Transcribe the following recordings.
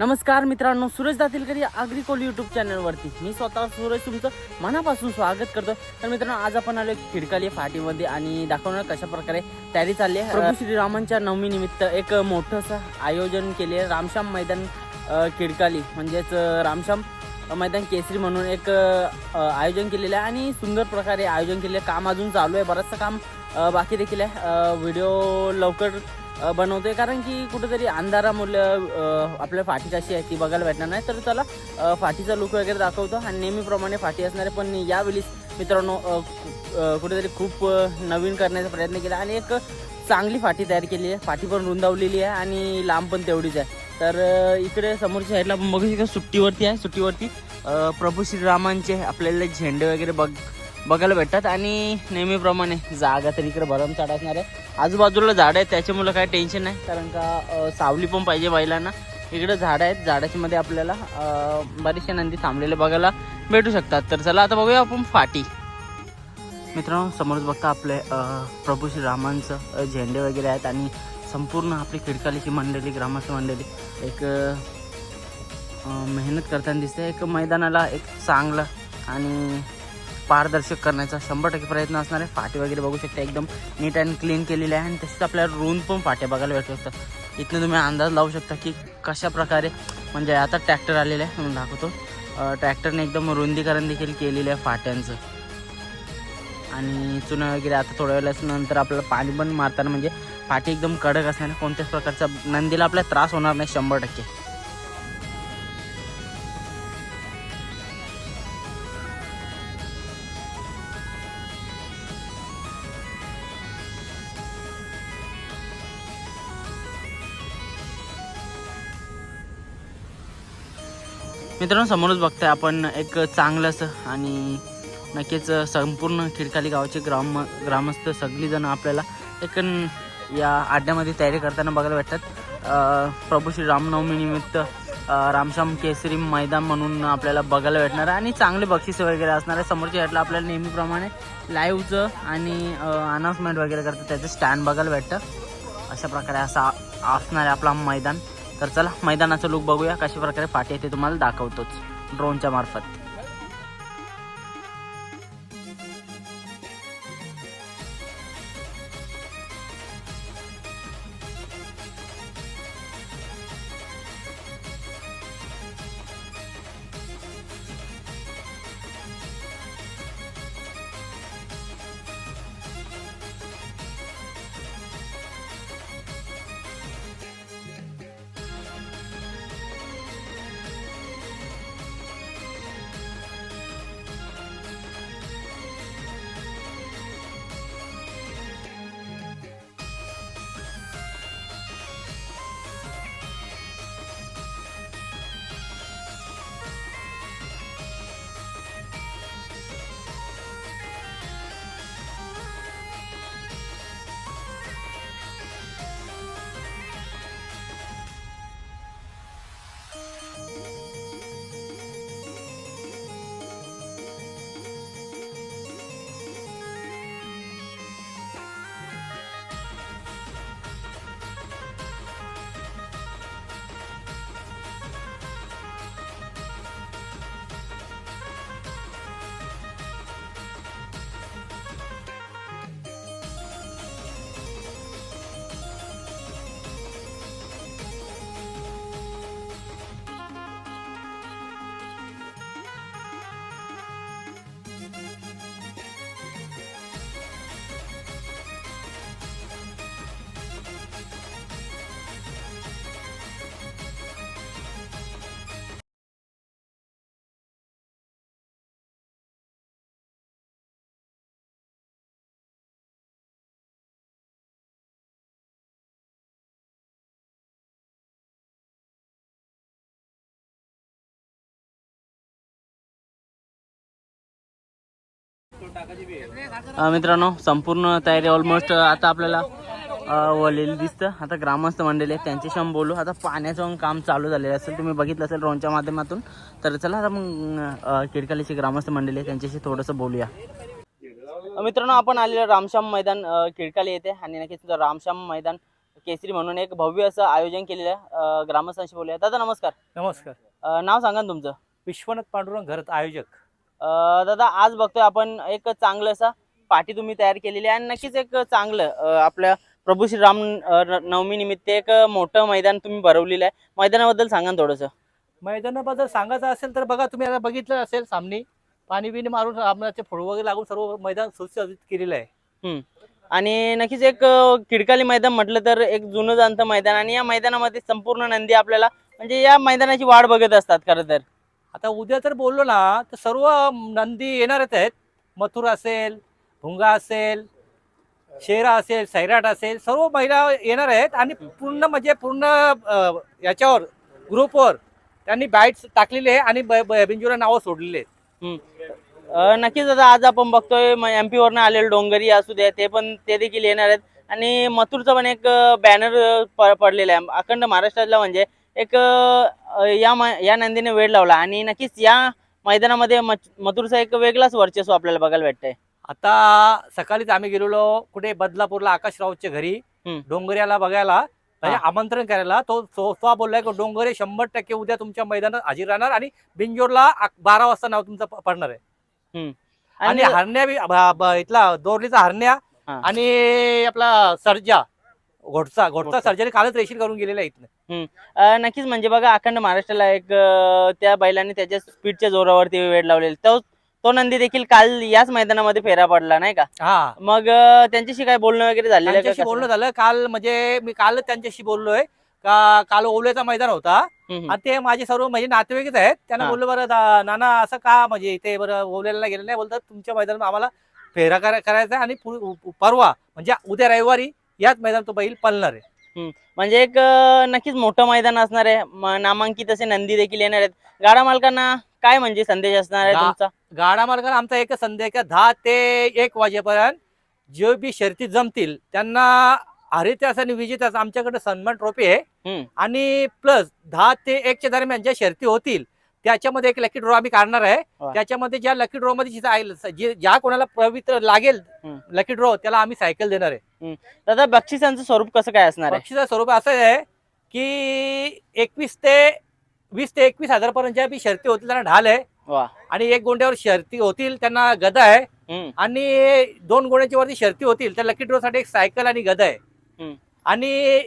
नमस्कार मित्रांनो सुरेश दातीलकर या अग्रिकोल यूट्यूब चॅनलवरती मी स्वतः सुरेश तुमचं मनापासून स्वागत करतो. तर मित्रांनो आज आपण आलो खिडकाली फाटीमध्ये आणि दाखवणार कशा प्रकारे तयारी चालली आहे. प्रभू श्रीरामांच्या नवमी निमित्त एक मोठंसं आयोजन केले आहे. रामश्याम मैदान खिडकाली म्हणजेच रामश्याम मैदान केसरी म्हणून एक आयोजन केलेलं आहे आणि सुंदर प्रकारे आयोजन केलेलं काम अजून चालू आहे. बरंचसं काम बाकी देखील आहे. व्हिडिओ लवकर बनवते कारण की कुठेतरी अंधारामुळे आपल्या फाटी कशी आहे ती बघायला भेटणार नाही. तर त्याला फाटीचा लुक वगैरे दाखवतो. आणि नेहमीप्रमाणे फाटी असणार आहे पण यावेळी मित्रांनो कुठेतरी खूप नवीन करण्याचा प्रयत्न केला. आणि एक चांगली फाटी तयार केली आहे. फाटी पण रुंदावलेली आहे आणि लांब पण तेवढीच आहे. तर इकडे समोरच्या साईडला मग इकडे सुट्टीवरती आहे. सुट्टीवरती प्रभू श्रीरामांचे आपल्याला झेंडे वगैरे बघ बघायला भेटतात. आणि नेहमीप्रमाणे जागा तर इकडे भरमसाठ असणार आहे. आजूबाजूला झाडं आहेत त्याच्यामुळे काय टेन्शन नाही. कारण का सावली पण पाहिजे बैलांना इकडे झाडं आहेत झाडाच्या मध्ये आपल्याला अ, नंदी थांबलेले बघायला भेटू शकतात. तर चला आता बघूया आपण फाटी. मित्रांनो समोरच बघता आपले प्रभू श्रीरामांचं झेंडे वगैरे आहेत आणि संपूर्ण आपली खिडकालीची मंडळी ग्रामाची मंडळी एक मेहनत करताना दिसते. एक मैदानाला एक चांगलं आणि पारदर्शक करण्याचा शंभर टक्के प्रयत्न असणार आहे. फाटे वगैरे बघू शकता एकदम नीट अँड क्लीन केलेले आहे. आणि तसेच आपल्याला रुंद पण फाटे बघायला भेटू शकतात. इथनं तुम्ही अंदाज लावू शकता की कशा प्रकारे म्हणजे आता ट्रॅक्टर आलेलं आहे म्हणून दाखवतो. ट्रॅक्टरने एकदम रुंदीकरण देखील केलेलं आहे फाट्यांचं. आणि चुना वगैरे आता थोड्या वेळेस नंतर आपल्याला पाणी पण मारताना म्हणजे फाटी एकदम कडक असल्याने कोणत्याच प्रकारचा नंदीला आपल्याला त्रास होणार नाही शंभर टक्के. मित्रांनो समोरच बघताय आपण एक चांगलंसं आणि नक्कीच संपूर्ण खिडकाली गावाचे ग्राम ग्रामस्थ सगळीजणं आपल्याला एक या आड्यामध्ये तयारी करताना बघायला भेटतात. प्रभू श्री रामनवमीनिमित्त रामश्याम केसरी मैदान म्हणून आपल्याला बघायला भेटणार आहे. आणि चांगले बक्षीस वगैरे असणार आहे. समोरच्या ह्यातलं आपल्याला नेहमीप्रमाणे लाईव्हचं आणि अनाऊन्समेंट वगैरे करतात. त्याचं स्टँड बघायला भेटतं. अशा प्रकारे असा असणार आहे आपला मैदान. तर चला मैदानाचं लुक बघूया कशा प्रकारे फाटी आहे ते तुम्हाला दाखवतोच. ड्रोनच्या मार्फत. मित्रांनो संपूर्ण तयारी ऑलमोस्ट आता आपल्याला वळलेली दिसतं. आता ग्रामस्थ मंडळी आहेत त्यांच्याशी आपण बोलू. आता पाण्याचं पण काम चालू झालेलं असेल. तुम्ही बघितलं असेल ड्रोनच्या माध्यमातून. तर चला आता मग किडकालीची ग्रामस्थ मंडळी आहे त्यांच्याशी थोडंसं बोलूया. मित्रांनो आपण आलेलो रामश्याम मैदान किडकाली येथे. आणि नक्कीच रामश्याम मैदान केसरी म्हणून एक भव्य असं आयोजन केलेलं आहे. ग्रामस्थांशी बोलूया. दादा नमस्कार. नमस्कार. नाव सांगा ना तुमचं. विश्वनाथ पांडुरंग घरत आयोजक. दादा आज बघतोय आपण एक चांगलं असं पाठी तुम्ही तयार केलेली आहे आणि नक्कीच एक चांगलं आपल्या प्रभू श्रीराम नवमी निमित्त एक मोठं मैदान तुम्ही भरवलेलं आहे. मैदानाबद्दल सांगा ना थोडंसं. मैदानाबद्दल सांगायचं असेल तर बघा तुम्ही आता बघितलं असेल सामने पाणी बिणी मारून आमचे फळ वगैरे लागून सर्व मैदान सुसज्जित केलेलं आहे. आणि नक्कीच एक अं, खिडकाली मैदान म्हटलं तर एक जुनं जाणतं मैदान आणि या मैदानामध्ये संपूर्ण नंदी आपल्याला म्हणजे या मैदानाची वाढ बघत असतात खरं तर. आता उद्या जर बोललो ना तर सर्व नंदी येणारच आहेत. मथुर असेल भुंगा असेल शेरा असेल सैराट असेल सर्व महिला येणार आहेत आणि पूर्ण म्हणजे पूर्ण याच्यावर ग्रुपवर त्यांनी बाईट्स टाकलेले आहे आणि ब- नावं सोडलेले आहेत. नक्कीच आता आज आपण बघतोय एम पी वरनं आलेले डोंगरी असू दे ते पण ते देखील येणार आहेत. आणि मथुरचं पण एक बॅनर पडलेला आहे. अखंड महाराष्ट्रातला म्हणजे एक या मै- या नंदीने वेळ लावला आणि नक्कीच या मैदानामध्ये मथुरचा एक वेगळाच वर्चस्व आपल्याला बघायला भेटतंय. आता सकाळीच आम्ही गेलेलो कुठे बदलापूरला आकाश राऊतच्या घरी. डोंगऱ्याला बघायला. म्हणजे. आमंत्रण करायला. तो तो तो बोललाय की डोंगरे शंभर टक्के उद्या तुमच्या मैदानात हजर राहणार आणि बिंजोरला बारा वाजता नाव तुमचं पडणार आहे. आणि हरण्या इथला दोरलीचा हरण्या. आणि आपला सर्जा. घोटचा घोटचा. सर्जाने कालच रेशील करून गेलेला आहे इथनं अं, नक्कीच म्हणजे बघा अखंड महाराष्ट्राला एक अं, त्या बैलांनी त्याच्या स्पीडच्या जोरावरती वेळ लावलेला. तो तो नंदी देखील काल याच मैदानामध्ये फेरा पडला नाही का? हा. मग अं, त्यांच्याशी काय बोलणं वगैरे झालेलं आहे का? त्यांच्याशी कसं? बोलणं झालं. काल म्हणजे मी काल त्यांच्याशी बोललोय. का काल ओवलेचा मैदान होता. हम्म, हम्म. आणि ते माझे सर्व म्हणजे नातेवाईकच आहेत. त्यांना हा. बोललो बरं दा- नाना असं का म्हणजे इथे बरं ओवलेला गेलं नाही? बोलतात तुमच्या मैदानात आम्हाला फेरा करा- करायचा आहे आणि पु- परवा म्हणजे उद्या रविवारी याच मैदानात तो बैल पळणार आहे. म्हणजे एक नक्कीच मोठं मैदान असणार आहे. नामांकित असे नंदी देखील येणार आहेत. गाडा मालकांना काय म्हणजे संदेश असणार आहे गा- तुमचा? गाडा मालकाला आमचा एकच संदेश आहे. दहा ते एक वाजेपर्यंत जे बी शर्ती जमतील त्यांना हरित्यास आणि विजेत्यास आमच्याकडे सन्मान ट्रॉफी आहे. हम्म. आणि प्लस दहा ते एकच्या दरम्यान ज्या शर्ती होतील त्याच्यामध्ये एक लकी ड्रॉ आम्ही काढणार आहे. वा. त्याच्यामध्ये ज्या लकी ड्रॉ मध्ये जिथं आहे- जे- ज्या कोणाला पवित्र लागेल हम्म. लकी ड्रॉ त्याला आम्ही सायकल देणार आहे. दादा बक्षिसांचं स्वरूप कसं काय असणार आहे? बक्षीचं स्वरूप असं आहे की एकवीस ते वीस ते एकवीस हजार पर्यंत ज्या बी शर्ती होतील त्यांना ढाल आहे. वा. आणि एक गोंड्यावर शर्ती होतील त्यांना गदा आहे. हम्म. आणि दोन गोण्याच्या वरती शर्ती होतील तर लकी ड्रॉ साठी एक सायकल आणि गदा आहे. हम्म. आणि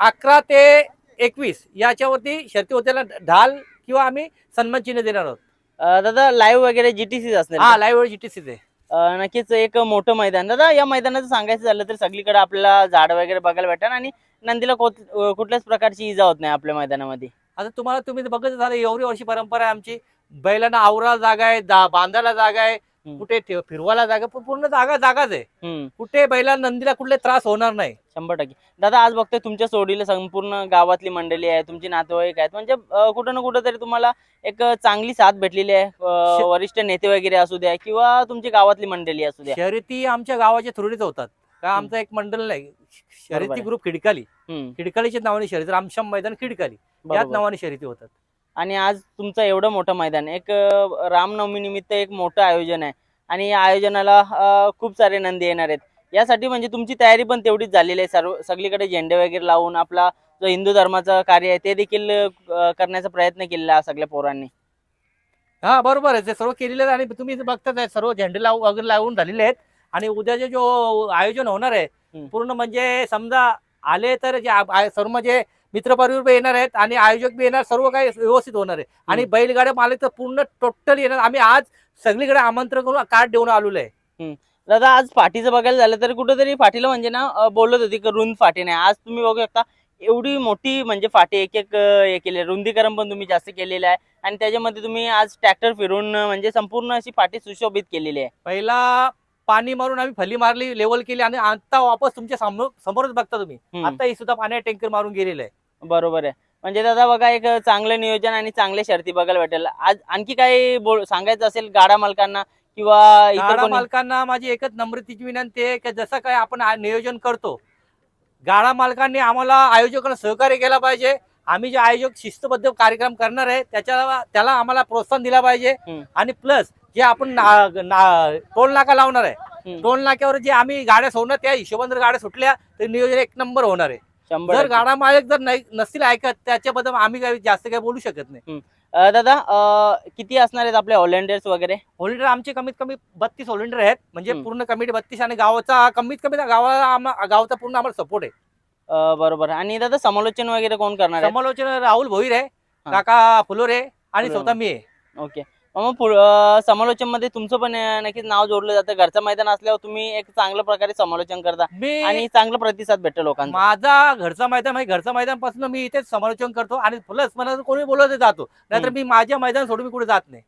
अकरा ते एकवीस याच्यावरती शर्ती होतील ढाल किंवा आम्ही सन्मान चिन्ह देणार आहोत. अं, दादा लाईव्ह वगैरे जीटीसी असणार हा आहे. लाईव्ह जीटीसीच नक्कीच एक मोठं मैदान. दादा या मैदानाचं सांगायचं झालं तर सगळीकडे आपल्याला झाड वगैरे बघायला भेटणार आणि नंदीला कुठल्याच प्रकारची इजा होत नाही आपल्या मैदानामध्ये. आता तुम्हाला तुम्ही बघत झालं एवढी वर्षी परंपरा आहे आमची. बैलांना आवराला जागा आहे दा- बांधायला जागा आहे. कुठे ठेव- फिरवायला जागा पूर्ण जागा जागाच आहे. कुठे बैला नंदीला कुठले त्रास होणार नाही. शंभर टक्के. दादा आज बघतोय तुमच्या सोडीला संपूर्ण गावातली मंडळी आहे तुमची नातेवाईक आहेत. म्हणजे कुठं ना कुठं तरी तुम्हाला एक चांगली साथ भेटलेली आहे. वरिष्ठ नेते वगैरे असू द्या किंवा तुमची गावातली मंडळी असू द्या. शर्यती आमच्या गावाच्या थ्रुडीच होतात. का आमचा एक मंडळ नाही. शर्यती. ग्रुप खिडकाली. खिडकालीच्या नावाने शर्यती रामश्याम मैदान खिडकाली. याच. नावाने शर्यती होतात. आणि आज तुमचं एवढं मोठं मैदान एक अं, रामनवमी निमित्त एक मोठं आयोजन आहे. आणि या आयोजनाला खूप सारे नंदी येणार आहेत. यासाठी म्हणजे तुमची तयारी पण तेवढीच झालेली आहे. सर्व सगळीकडे झेंडे वगैरे लावून आपला जो हिंदू धर्माचं कार्य आहे ते देखील करण्याचा प्रयत्न केलेला सगळ्या पोरांनी. हा बरोबर आहे. ते सर्व केलेले आहे आणि तुम्ही बघताच आहे सर्व झेंडे लावून वगैरे लावून झालेले आहेत. आणि उद्याचे जो आयोजन होणार आहे. पूर्ण म्हणजे समजा आले तर जे सर्व म्हणजे मित्रपरिवार बी येणार आहेत आणि आयोजक बी येणार सर्व काही व्यवस्थित होणार आहे. आणि बैलगाड्या मालक तर पूर्ण टोटल येणार. आम्ही आज सगळीकडे आमंत्रण करून कार्ड देऊन आलेलो आहे. दादा आज फाटीचं बघायला झालं तर कुठेतरी फाटीला म्हणजे ना बोलत होती की रुंद फाटी नाही. आज तुम्ही बघू शकता एवढी मोठी म्हणजे फाटी एक एक हे केली रुंदीकरण पण तुम्ही जास्त केलेलं आहे. आणि त्याच्यामध्ये तुम्ही आज ट्रॅक्टर फिरून म्हणजे संपूर्ण अशी फाटी सुशोभित केलेली आहे. पहिला पाणी मारून आम्ही फली मारली लेवल केली आणि आता वापस तुमच्यासमोर समोरच बघता तुम्ही. आता ही सुद्धा पाण्या टँकर मारून गेलेलं आहे. बरोबर आहे. म्हणजे दादा बघा एक चांगलं नियोजन आणि चांगल्या शर्ती बघायला भेटेल. आज आणखी काही बोल सांगायचं असेल गाडा मालकांना किंवा इतर गाडा कोणी? मालकांना माझी एकच नम्रतेची विनंती आहे की जसं काय आपण आ- नियोजन करतो गाडा मालकांनी आम्हाला आयोजकांना सहकार्य केला पाहिजे. आम्ही जे आयोजक शिस्तबद्ध कार्यक्रम करणार आहे त्याच्या त्याला आम्हाला प्रोत्साहन दिला पाहिजे. हम्म. आणि प्लस जे आपण ना- ना- टोल नाका लावणार आहे हम्म. टोल नाक्यावर जे आम्ही गाड्या सोडणार त्या हिशोबाने जर गाड्या सुटल्या तर नियोजन एक नंबर होणार आहे. जर. गाडा मालक जर नाही नसतील ऐकत त्याच्याबद्दल आम्ही काही जास्त काही बोलू शकत नाही. अं, दादा अं, किती असणार आहेत आपले ऑलेंडर्स वगैरे? होल्डर आमचे कमीत कमी बत्तीस होल्डर आहेत. म्हणजे हम्म. पूर्ण कमिटी बत्तीस आणि गावाचा कमीत कमी गावाला आम्हा- गावाचा पूर्ण आम्हाला सपोर्ट आहे. अं, बरोबर. आणि दादा समालोचन वगैरे कोण करणार आहे समालोचन राहुल भोईर आहे हा. काका फुलोरे आणि फुलोरे. स्वतः मी आहे. ओके. मग पुढ- अं, समालोचनमध्ये तुमचं पण नक्कीच नाव जोडलं जातं. घरचं मैदान असल्यावर तुम्ही एक चांगल्या प्रकारे समालोचन करता मी आणि चांगला प्रतिसाद भेटतो लोकांचा. माझा घरचा मैदान म्हणजे घरचा मैदानपासून मी इथेच समालोचन करतो आणि प्लस मला जर कोणी बोलवत जातो नाहीतर हम्म. मी माझ्या मैदान सोडून मी कुठे जात नाही.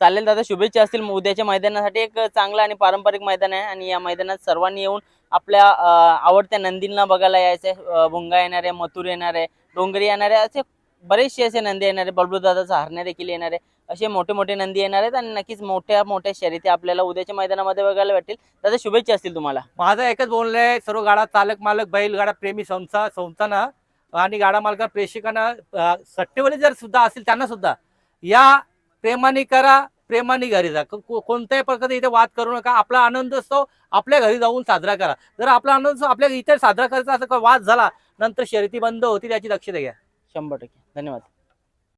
चालेल दादा शुभेच्छा असतील. मग उद्याच्या मैदानासाठी एक चांगलं आणि पारंपरिक मैदान आहे आणि या मैदानात सर्वांनी येऊन आपल्या अं, आवडत्या नंदींना बघायला यायचंय. अं, भुंगा येणार आहे मथुर येणार आहे डोंगरी येणार आहे असे बरेचसे असे नंदी येणार आहे बबलू दादाचा हरण्या देखील येणार आहे. असे मोठे मोठे नंदी येणार आहेत आणि नक्कीच मोठ्या मोठ्या शर्यती आपल्याला उद्याच्या मैदानामध्ये बघायला भेटतील. दादा शुभेच्छा असतील तुम्हाला. माझं एकच बोलणं आहे सर्व गाडा चालक मालक बैलगाडा प्रेमी संस्था संस्थांना आणि गाडा मालका प्रेक्षकांना सट्टेवाले जर सुद्धा असतील त्यांना सुद्धा या प्रेमाने करा प्रेमाने घरी जा. कोणत्याही प्रकारे इथे वाद करू नका. आपला आनंदोत्सव आपल्या घरी जाऊन साजरा करा. जर आपला आनंदोत्सव आपल्या इथे साजरा करायचा असं वाद झाला नंतर शर्यती बंद होती त्याची दक्षता घ्या. शंभर टक्के. धन्यवाद.